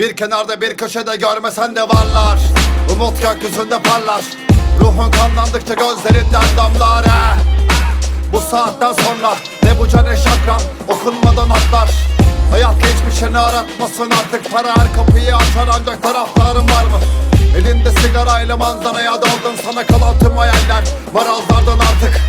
Bir kenarda bir köşede görmesen de varlar. Umut gökyüzünde parlar. Ruhun kanlandıkça gözlerinden damlar he. Bu saatten sonra ne bu ne şakran Okunmadan atlar. Hayat geçmişini aratmasın artık Para. Her kapıyı açar ancak taraftarın var mı? Elinde sigarayla manzaraya doldun Sana kalan tüm hayaller Marazlardan artık.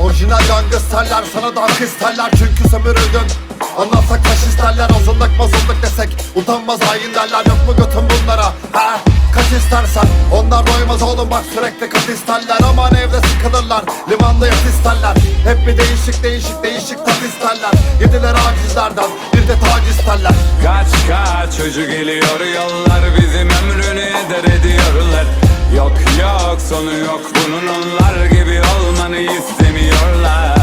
Orijinal gangsterler sana dank isterler Çünkü sömürüldün Anlatsak taş isterler Azınlık mazınlık desek Utanmaz hain derler. Yok mu götün bunlara? Ha? Kaç istersen. Onlar doymaz oğlum bak sürekli kat isterler. Aman evde sıkılırlar Limanda yat isterler. Hep bir değişik değişik değişik tat isterler. Yediler acizlerden Bir de tac isterler. Kaç kaç çocuk geliyor yollar bizim ömrünü eder ediyorlar. Yok yok sonu yok bunun onlar gibi olmanı istemiyorlar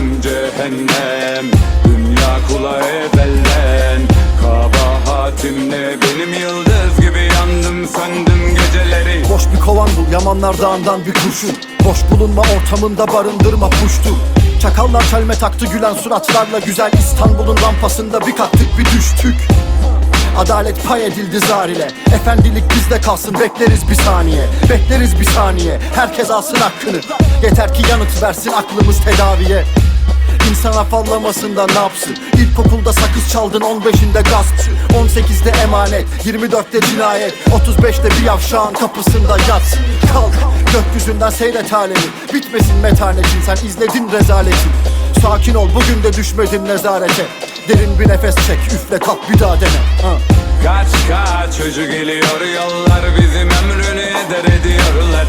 Cehennem cehennem dünya kula evvelden Kabahatim ne benim yıldız gibi yandım söndüm geceleri. Boş bir kovan bul Yamanlar dağından bir kurşun. Boş bulunma ortamında barındırma puştu. Çakallar çelme taktı gülen suratlarla Güzel İstanbul'un rampasında bir kattık bir düştük Adalet pay edildi zar ile. Efendilik bizde kalsın bekleriz bir saniye. Bekleriz bir saniye Herkes alsın hakkını. Yeter ki yanıt versin aklımız tedaviye. İnsan afallamasında ne yapsın? İlkokulda sakız çaldın 15'inde gaspçı. 18'de emanet 24'te cinayet. 35'te bir yavşağın kapısında yatsın. Kalk gökyüzünden seyret alemi. Bitmesin metanetin sen izledin rezaletin. Sakin ol bugün de düşmedin nezarete Derin bir nefes çek üfle kalk bir daha dene. Ha. Kaç kaç çocuk geliyor yollar bizim ömrünü eder ediyorlar.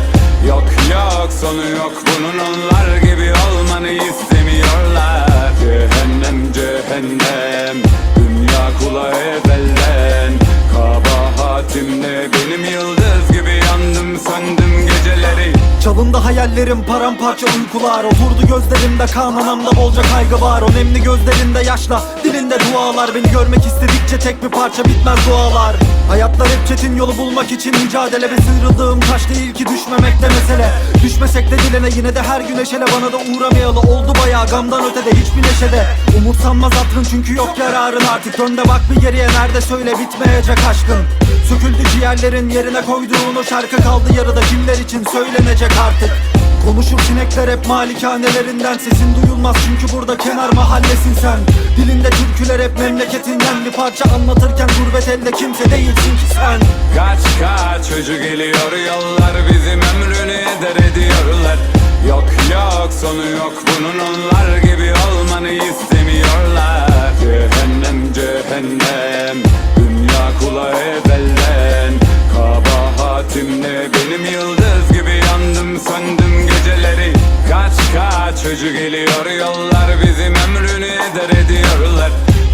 Yok yok sonu yok bunun onlar gibi olmanı istemiyorlar. Cehennem cehennem dünya kula evvelden Kabahatim ne benim yıldız gibi yandım söndüm geceleri. Çalındı hayallerim paramparça uykular. Oturdu gözlerimde kan anamda bolca kaygı var. O nemli gözlerinde yaşla dilinde dualar. Beni görmek istedikçe tek bir parça bitmez dualar. Hayatlar hep çetin yolu bulmak için mücadele Ve sıyrıldığım taş değil ki düşmemekte mesele. Düşmesek de dilene yine de her güneşele Bana da uğramayalı oldu bayağı gamdan ötede hiçbir neşede. Umursanmaz aklın çünkü yok yararın artık. Önde bak bir geriye nerede söyle bitmeyecek aşkın. Söküldü ciğerlerin yerine koyduğun o şarkı kaldı yarıda. Kimler için söylenecek artık Konuşur sinekler hep malikanelerinden. Sesin duyulmaz çünkü burada kenar mahallesin sen. Dilinde türküler hep memleketinden. Bir parça anlatırken gurbet elde kimse değilsin ki sen. Kaç kaç çocuk geliyor yollar bizim ömrünü eder ediyorlar. Yok yok sonu yok bunun onlar gibi olmanı istemiyorlar. Cehennem cehennem dünya kula evvelden çocuk geliyor yollar bizim ömrünü eder ediyorlar.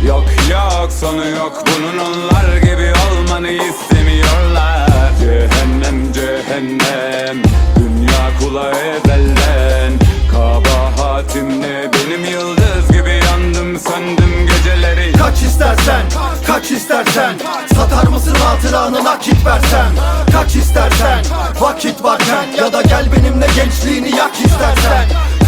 Yok yok sonu yok bunun onlar gibi olmanı istemiyorlar. Cehennem cehennem dünya kula evvelden Kabahatim ne benim yıldız gibi yandım söndüm geceleri. Kaç istersen, kaç istersen Satar mısın hatıranı nakit versen? Kaç istersen, vakit varken Ya da gel benimle gençliğini yak istersen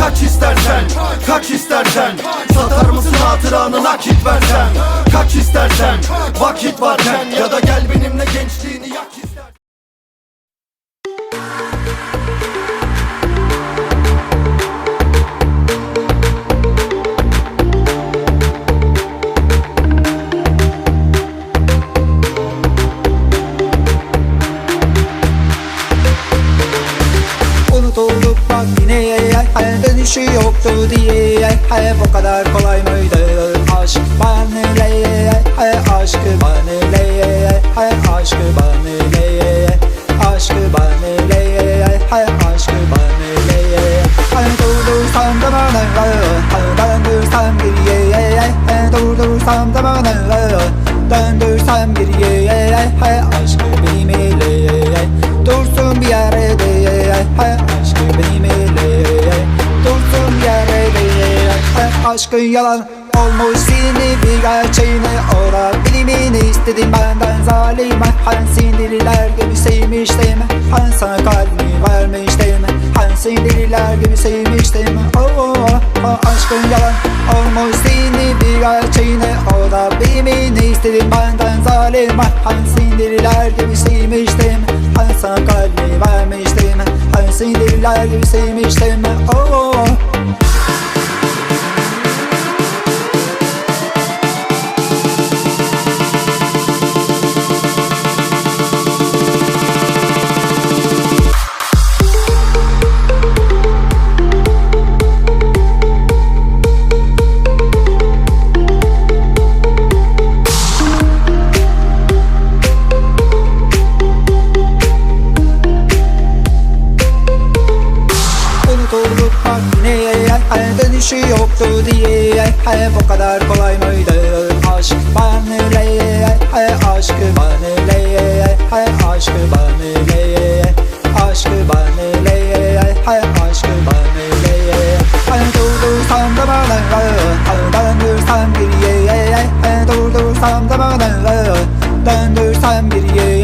Kaç istersen, kaç istersen. Satar mısın hatıranı nakit versen. Kaç istersen, vakit varken Ya da gel benimle gençliğini Yoktu diye ay, Bu kadar kolay mıydı? Aşk bana le ay, Aşkı bana Aşkın yalan olmuş. Seni bir gerçeğini Ora bilimini istedim benden zalim Ben sindiriler gibi sevmiştim. Ben sana kalbimi vermiştim. Ben Hani deliler gibi sevmiştim. Oh, oh, oh, Aşkın yalan olmuş. Seni bir gerçeğine O da bilmeni istedim benden zalim Hani deliler gibi sevmiştim. Hani sana kalbimi vermiştim. Hani deliler gibi sevmiştim. Oh, oh, oh. Ay, Dönüşü yoktu diye. Ay, Bu kadar kolay mıydı? Aşk bana le ay, Aşkı bana le ay, Aşkı bana le Aşkı bana le ay, Aşkı bana le Ay, Durdursam da bana Döndürsem geriye. Ay, Durdursam da bana Döndürsem geriye. ay,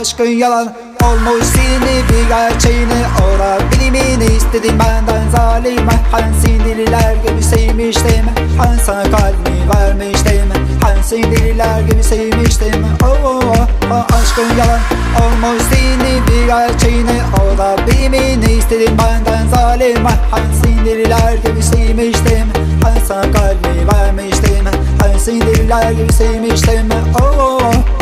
Aşkın yalan olmuş seni bir gerçeğini Ora bilimini istedim benden zalim Hani deliler gibi sevmiştim. Hani sana kalbimi vermiştim Hani deliler gibi sevmiştim. Oh, oh, oh, oh, Aşkın yalan olmuş seni bir gerçeğini Ora bilimini istedim benden zalim Hani deliler gibi sevmiştim. Hani sana kalbimi vermiştim Hani deliler gibi sevmiştim. Oh, oh, oh.